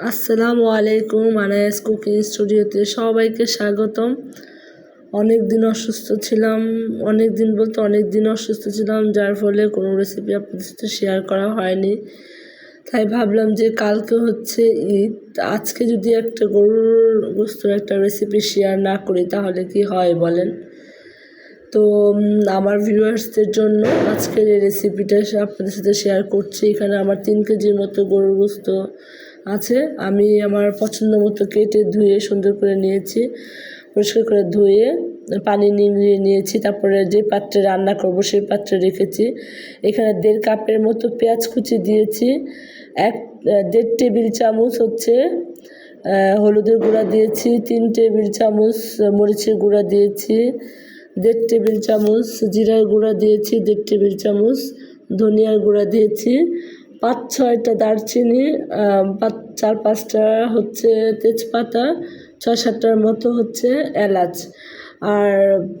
আসসালামু আলাইকুম আনায়াস কুকিং স্টুডিওতে সবাইকে স্বাগতম। অনেক দিন অসুস্থ ছিলাম, অনেক দিন বলতে অনেক দিন অসুস্থ ছিলাম, যার ফলে কোনো রেসিপি আপনাদের সাথে শেয়ার করা হয়নি। তাই ভাবলাম যে কালকে হচ্ছে ঈদ আজকে যদি একটা গরুর গোস্তর একটা রেসিপি শেয়ার না করি তাহলে কি হয় বলেন? তো আমার ভিউয়ার্সদের জন্য আজকের এই রেসিপিটা আপনাদের সাথে শেয়ার করছি। এখানে আমার তিন কেজির মতো গরুর গোস্ত আছে। আমি আমার পছন্দ মতো কেটে ধুয়ে সুন্দর করে নিয়েছি, পরিষ্কার করে ধুয়ে, পানি নিংড়িয়ে নিয়েছি। তারপরে যে পাত্রে রান্না করব সেই পাত্রে রেখেছি। এখানে দেড় কাপের মতো পেঁয়াজ কুচি দিয়েছি, এক, দেড় টেবিল চামচ হচ্ছে হলুদের গুঁড়া দিয়েছি, তিন টেবিল চামচ মরিচের গুঁড়া দিয়েছি, দেড় টেবিল চামচ জিরার গুঁড়া দিয়েছি, দেড় টেবিল চামচ ধনিয়ার গুঁড়া দিয়েছি। পাঁচ ছয়টা দারচিনি পাঁচ চার পাঁচটা হচ্ছে তেজপাতা ছয় সাতটার মতো হচ্ছে এলাচ আর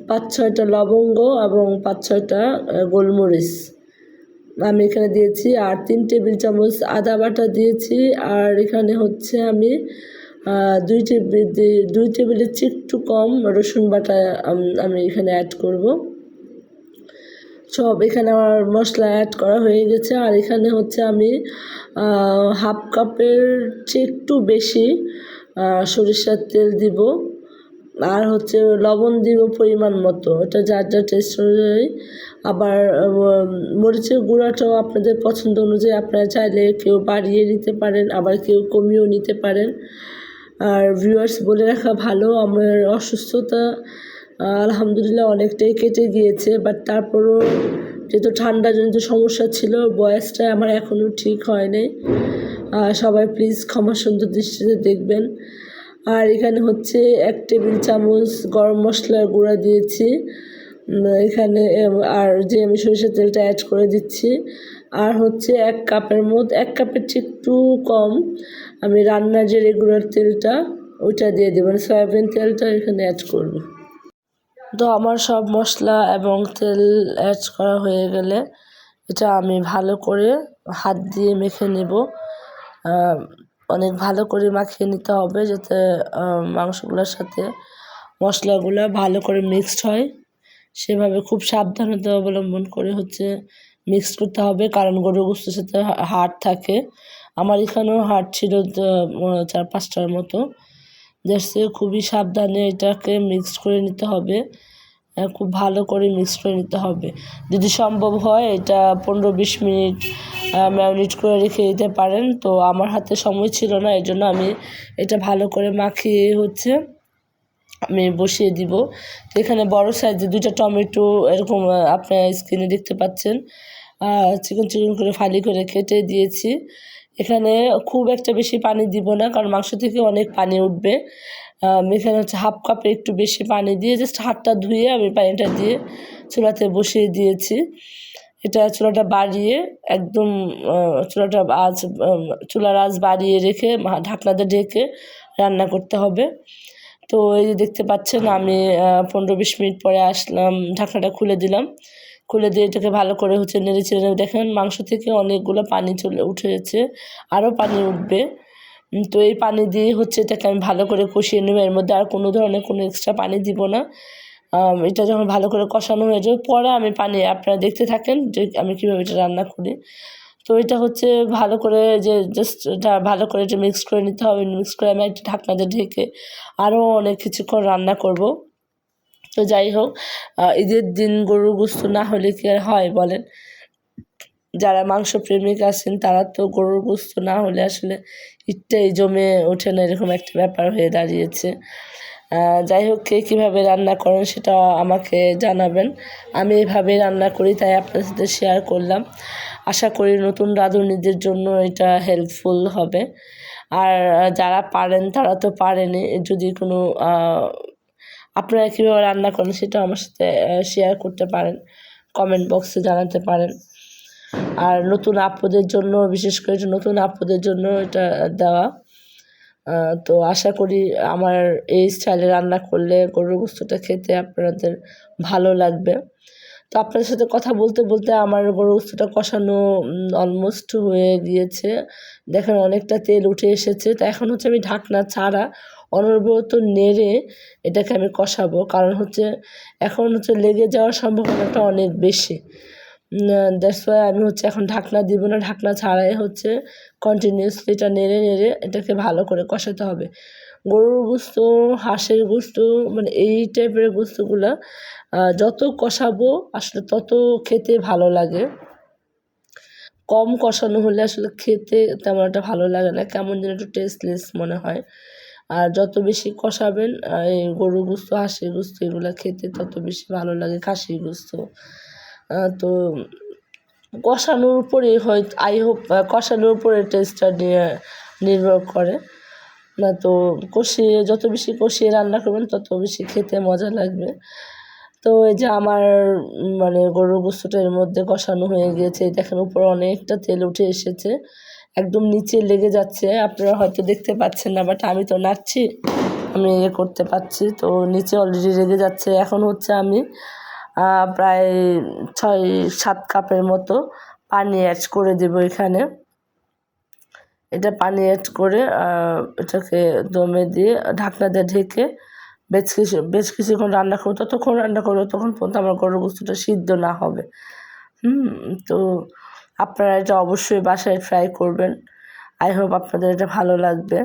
পাঁচ ছয়টা লবঙ্গ এবং পাঁচ ছয়টা গোলমরিচ। আমি এখানে দিয়েছি আর তিন টেবিল চামচ আদা বাটা দিয়েছি আর এখানে হচ্ছে আমি দুই টেবিল দুই টেবিলের চেয়ে একটু কম রসুন বাটা, আমি এখানে অ্যাড করব। সব এখানে আমার মশলা অ্যাড করা হয়ে গেছে। আর এখানে হচ্ছে আমি হাফ কাপের চেয়ে একটু বেশি সরিষার তেল দিব। আর হচ্ছে লবণ দিব পরিমাণ মতো। এটা যার যার টেস্ট অনুযায়ী। আবার মরিচের গুঁড়াটাও আপনাদের পছন্দ অনুযায়ী আপনারা চাইলে কেউ বাড়িয়ে নিতে পারেন, আবার কেউ কমিয়েও নিতে পারেন। আর ভিউয়ার্স বলে রাখা ভালো, আমার অসুস্থতা আলহামদুলিল্লাহ অনেকটাই কেটে গিয়েছে বাট তারপরও যেহেতু ঠান্ডাজনিত সমস্যা ছিল, বয়সটা আমার এখনও ঠিক হয়নি। সবাই প্লিজ ক্ষমা সুন্দর দৃষ্টিতে দেখবেন। আর এখানে হচ্ছে এক টেবিল চামচ গরম মশলার গুঁড়া দিয়েছি। এখানে আর যে আমি সরিষার তেলটা অ্যাড করে দিচ্ছি। আর হচ্ছে এক কাপের মধ্যে এক কাপের চেয়ে একটু কম আমি রান্নার যে রেগুলার তেলটা, ওইটা দিয়ে দেবো মানে সয়াবিন তেলটা এখানে অ্যাড করব। তো আমার সব মশলা এবং তেল অ্যাড করা হয়ে গেলে এটা আমি ভালো করে হাত দিয়ে মেখে নেব। অনেক ভালো করে মাখিয়ে নিতে হবে যাতে মাংসগুলোর সাথে মশলাগুলো ভালো করে মিক্সড হয়। সেভাবে খুব সাবধানতা অবলম্বন করে হচ্ছে মিক্স করতে হবে, কারণ গরু গোস্তের সাথে হাড় থাকে। আমার এখানেও হাড় ছিল চার পাঁচটার মতো। জাস্ট খুবই সাবধানে এটাকে মিক্স করে নিতে হবে। খুব ভালো করে মিক্স করে নিতে হবে। যদি সম্ভব হয়, এটা পনেরো বিশ মিনিট ম্যারিনেট করে রেখে দিতে পারেন। তো আমার হাতে সময় ছিল না এই জন্য আমি এটা ভালো করে মাখিয়ে হচ্ছে আমি বসিয়ে দিব। তো এখানে বড় সাইজে দুইটা টমেটো এরকম আপনার স্ক্রিনে দেখতে পাচ্ছেন। চিকন চিকন করে ফালি করে কেটে দিয়েছি। এখানে খুব একটা বেশি পানি দিব না, কারণ মাংস থেকে অনেক পানি উঠবে। এখানে হচ্ছে হাফ কাপে একটু বেশি পানি দিয়ে জাস্ট হাতটা ধুয়ে আমি পানিটা দিয়ে চুলাতে বসিয়ে দিয়েছি। এটা চুলাটা বাড়িয়ে একদম চুলাটা আজ চুলার আজ বাড়িয়ে রেখে ঢাকনাতে ঢেকে রান্না করতে হবে। তো এই যে দেখতে পাচ্ছেন আমি পনেরো বিশ মিনিট পরে আসলাম, ঢাকনাটা খুলে দিলাম। খুলে দিয়ে এটাকে ভালো করে হচ্ছে নেড়ে চেড়ে দেখেন মাংস থেকে অনেকগুলো পানি চলে উঠেছে আরও পানি উঠবে। তো এই পানি দিয়ে হচ্ছে এটাকে আমি ভালো করে কষিয়ে নেব। এর মধ্যে আর কোনো ধরনের কোনো এক্সট্রা পানি দিব না। এটা যখন ভালো করে কষানো হয়ে যাবে, পরে আমি পানি, আপনারা দেখতে থাকেন যে আমি কীভাবে এটা রান্না করি। তো এটা হচ্ছে ভালো করে যে জাস্ট এটা ভালো করে এটা মিক্স করে নিতে হবে। মিক্স করে আমি একটা ঢাকনাতে ঢেকে আরও অনেক কিছুক্ষণ রান্না করব। তো যাই হোক ঈদের দিন গরুর গোস্ত না হলে কি আর হয় বলেন? যারা মাংস প্রেমিক আছেন, তারা তো গরুর গোস্ত না হলে আসলে ঈদটাই জমে ওঠে না, এরকম একটা ব্যাপার হয়ে দাঁড়িয়েছে। যাই হোক, কে কীভাবে রান্না করেন সেটা আমাকে জানাবেন। আমি এভাবে রান্না করি, তাই আপনার সাথে শেয়ার করলাম। আশা করি নতুন রাঁধুনিদের জন্য এটা হেল্পফুল হবে। আর যারা পারেন, তারা তো পারেনি, যদি কোনো আপনারা কীভাবে রান্না করেন সেটা আমার সাথে শেয়ার করতে পারেন কমেন্ট বক্সে জানাতে পারেন। আর নতুন আপুদের জন্য, বিশেষ করে নতুন আপদের জন্য এটা দেওয়া তো আশা করি আমার এই স্টাইলে রান্না করলে গরুর গোস্তটা খেতে আপনাদের ভালো লাগবে। তো আপনাদের সাথে কথা বলতে বলতে আমার গরু গোস্তটা কষানো অলমোস্ট হয়ে গিয়েছে। দেখেন অনেকটা তেল উঠে এসেছে। তো এখন হচ্ছে আমি ঢাকনা ছাড়া অনবরত নেড়ে এটাকে আমি কষাবো। কারণ হচ্ছে এখন হচ্ছে লেগে যাওয়ার সম্ভাবনাটা অনেক বেশি। দ্যাটস আমি হচ্ছে এখন ঢাকনা দিব না। ঢাকনা ছাড়াই হচ্ছে কন্টিনিউসলি এটা নেড়ে নেড়ে এটাকে ভালো করে কষাতে হবে। গরুর গোস্ত, হাঁসের গোস্ত মানে এই টাইপের গোস্তগুলো যত কষাবো আসলে তত খেতে ভালো লাগে। কম কষানো হলে আসলে খেতে তেমন একটা ভালো লাগে না। কেমন যেন একটু টেস্টলেস মনে হয়। আর যত বেশি কষাবেন এই গরু গুস্ত, হাঁসের গুস্ত, এগুলো খেতে তত বেশি ভালো লাগে খাসির গোস্ত। তো কষানোর উপরে হয়তো, আই হোপ কষানোর উপরে টেস্টটা নির্ভর করে। না তো কষিয়ে, যত বেশি কষিয়ে রান্না করবেন, তত বেশি খেতে মজা লাগবে। তো এই যে আমার মানে গরুর গোস্তটা এর মধ্যে কষানো হয়ে গিয়েছে দেখেন উপরে অনেকটা তেল উঠে এসেছে। একদম নিচে লেগে যাচ্ছে। আপনারা হয়তো দেখতে পাচ্ছেন না বাট আমি তো নাচছি। আমি ইয়ে করতে পারছি, তো নিচে অলরেডি লেগে যাচ্ছে। এখন হচ্ছে আমি প্রায় ছয়, সাত কাপের মতো পানি অ্যাড করে দেব এখানে। এটা পানি অ্যাড করে এটাকে দমে দিয়ে ঢাকনা দিয়ে ঢেকে বেশ কিছু, বেশ কিছুক্ষণ রান্না করব। ততক্ষণ রান্না করব তখন পর্যন্ত আমার গরুর গোস্তটা সিদ্ধ না হবে। হুম, তো আপনারা এটা অবশ্যই বাসায় ট্রাই করবেন। আই হোপ আপনাদের এটা ভালো লাগবে।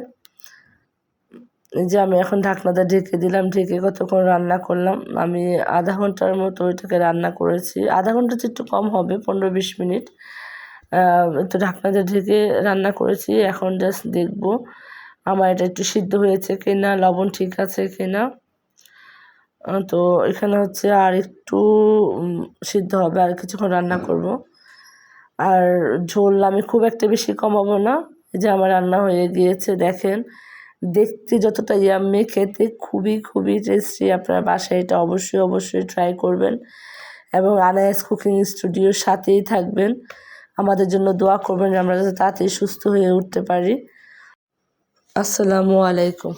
যে আমি এখন ঢাকনাটা ঢেকে দিলাম, ঢেকে কতক্ষণ রান্না করলাম, আমি আধা ঘণ্টার মতো ওইটাকে রান্না করেছি। আধা ঘণ্টা একটু কম হবে, পনেরো বিশ মিনিট। তো ঢাকনাটা ঢেকে রান্না করেছি, এখন জাস্ট দেখব আমার এটা একটু সিদ্ধ হয়েছে কিনা, লবণ ঠিক আছে কিনা। তো এখানে হচ্ছে আর একটু সিদ্ধ হবে, আর কিছুক্ষণ রান্না করব। আর ঝোল আমি খুব একটা বেশি কমাবো না। যে আমার রান্না হয়ে গিয়েছে, দেখেন। দেখতে যতটা ইয়াম্মি খেতে খুবই খুবই টেস্টি আপনার বাসায় এটা অবশ্যই অবশ্যই ট্রাই করবেন। এবং আনায়াস কুকিং স্টুডিওর সাথেই থাকবেন। আমাদের জন্য দোয়া করবেন আমরা যাতে তাড়াতাড়ি সুস্থ হয়ে উঠতে পারি। আসসালামু আলাইকুম।